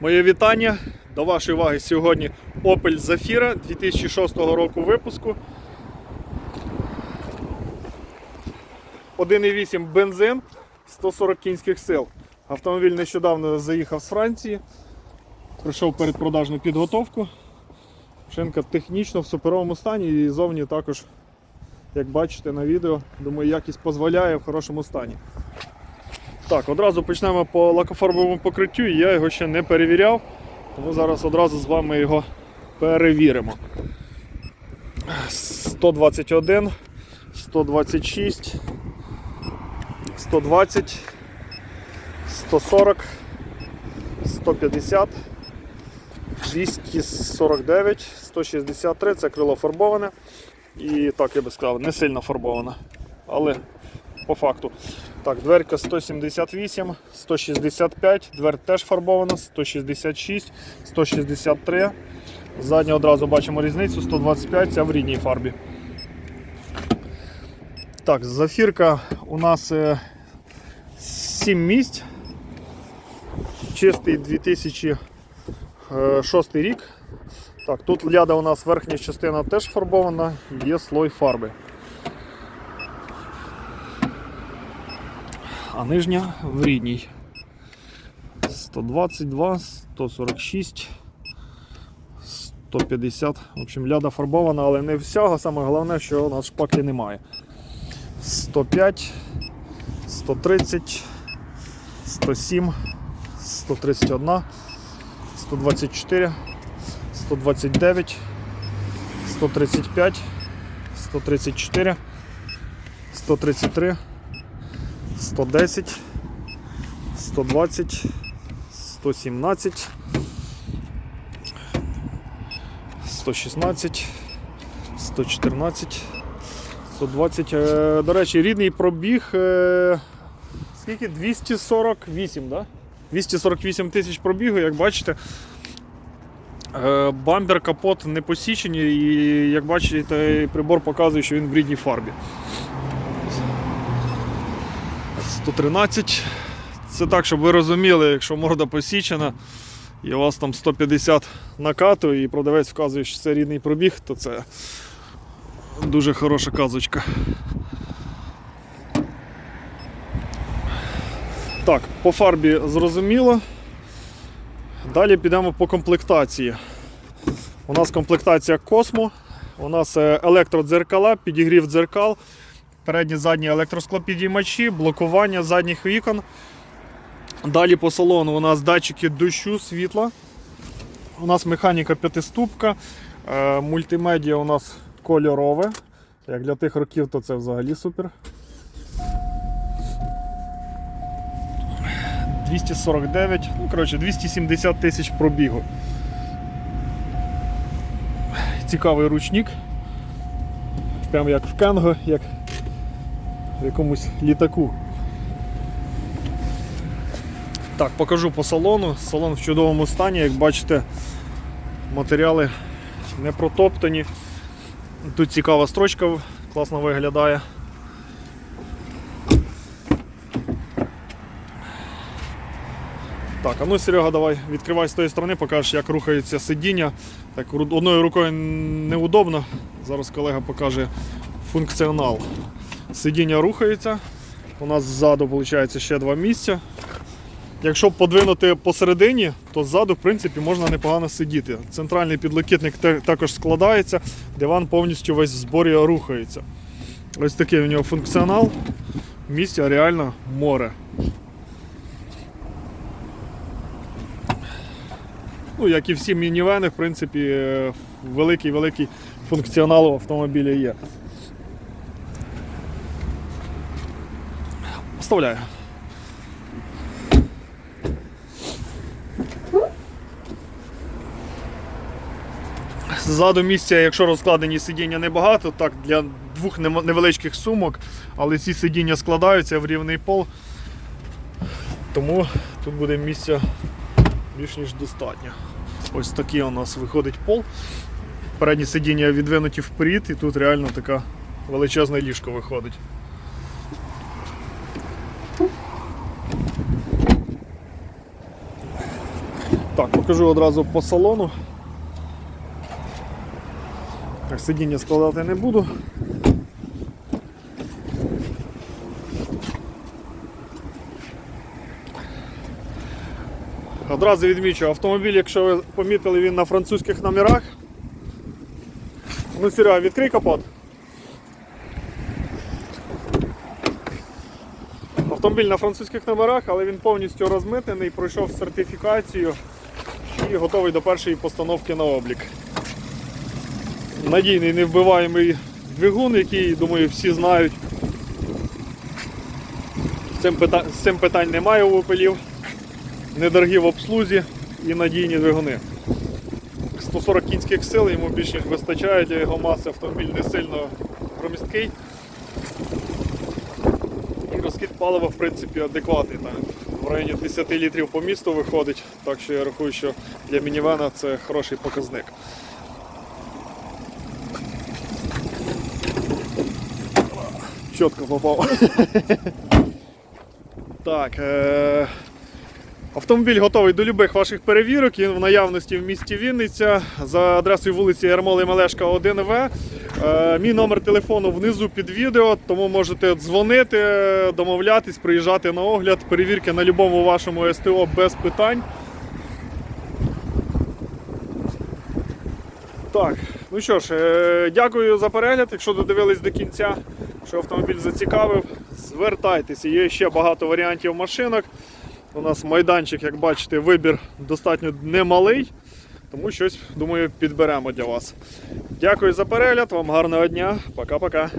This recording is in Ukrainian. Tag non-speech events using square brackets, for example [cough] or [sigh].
Моє вітання. До вашої уваги сьогодні Opel Zafira 2006 року випуску. 1,8 бензин 140 кінських сил. Автомобіль нещодавно заїхав з Франції. Пройшов передпродажну підготовку. Шинка технічно в суперовому стані і зовні також, як бачите на відео, думаю, якість дозволяє в хорошому стані. Так, одразу почнемо по лакофарбовому покриттю. Я його ще не перевіряв, тому зараз одразу з вами його перевіримо. 121, 126, 120, 140, 150, 249, 163 це крило фарбоване. І так я би сказав, не сильно фарбоване. Але по факту. Так, дверка 178, 165, дверь теж фарбована, 166, 163. Задня одразу бачимо різницю, 125, ця в рідній фарбі. Так, зафірка у нас 7 місць. Чистий 2006 рік. Так, тут ляда у нас верхня частина теж фарбована, є слой фарби. А нижня в рідній. 122, 146, 150. В общем, ляда фарбована, але не всього. Саме головне, що у нас шпаклі немає. 105, 130, 107, 131, 124, 129, 135, 134, 133. 110, 120, 117, 116, 114, 120. Е, До речі, рідний пробіг. е, Скільки? 248, да? 248 тисяч пробігу, як бачите. Е, Бампер, капот не посічені, і як бачите, прибор показує, що він в рідній фарбі. 113. Це так, щоб ви розуміли, якщо морда посічена і у вас там 150 накату, і продавець вказує, що це рідний пробіг, то це дуже хороша казочка. Так, по фарбі зрозуміло. Далі підемо по комплектації. У нас комплектація Космо, у нас е, електродзеркала, підігрів дзеркал, передні задні електросклопідіймачі, блокування задніх вікон. Далі по салону у нас датчики дощу, світла. У нас механіка п'ятиступка, е, мультимедіа у нас кольорове. Як для тих років, то це взагалі супер. 249, ну коротше, 270 тисяч пробігу. Цікавий ручник. Прям як в Канго, як якомусь літаку. Так, покажу по салону. Салон в чудовому стані, як бачите, матеріали не протоптані. Тут цікава строчка класно виглядає. Так, а ну Серега, давай відкривай з тої сторони, покажеш, як рухається сидіння. Так, одною рукою неудобно. Зараз колега покаже функціонал. Сидіння рухається. У нас ззаду виходить ще два місця. Якщо подвинути посередині, то ззаду в принципі можна непогано сидіти. Центральний підлокітник також складається, диван повністю весь в зборі рухається. Ось такий у нього функціонал. Місця реально море. Ну, як і всі мінівени, в принципі, е, великий-великий функціонал у автомобіля є. Вставляю. Ззаду місця, якщо розкладені сидіння небагато, так для двох невеличких сумок, але ці сидіння складаються в рівний пол, тому тут буде місця більш ніж достатньо. Ось такий у нас виходить пол. Передні сидіння відвинуті вперед, і тут реально така величезна ліжко виходить. Так, покажу одразу по салону. Так, сидіння складати не буду. Одразу відмічу, автомобіль, якщо ви помітили, він на французьких номерах. Ну, Серега, відкрий капот. Автомобіль на французьких номерах, але він повністю розмитений, пройшов сертифікацію і готовий до першої постановки на облік. Надійний невбиваємий двигун, який, думаю, всі знають. З цим, пита... цим питань немає у опелів. Недорогі в обслузі і надійні двигуни. 140 кінських сил йому більш ніж вистачає для його маси. Автомобіль не сильно промісткий. І розхід палива, в принципі, адекватний. В районі 10 літрів по місту виходить, так що я рахую, що для мінівена це хороший показник. Чітко попав. [laughs] Так. Е- Автомобіль готовий до любих ваших перевірок. Він в наявності в місті Вінниця за адресою вулиці Ярмоли Мелешка 1В. Е, Мій номер телефону внизу під відео, тому можете дзвонити, домовлятись, приїжджати на огляд, перевірки на будь-якому вашому СТО без питань. Так, ну що ж, е, дякую за перегляд. Якщо додивились до кінця, що автомобіль зацікавив, звертайтеся. Є ще багато варіантів машинок. У нас майданчик, як бачите, вибір достатньо немалий, тому щось, думаю, підберемо для вас. Дякую за перегляд, вам гарного дня. Пока-пока.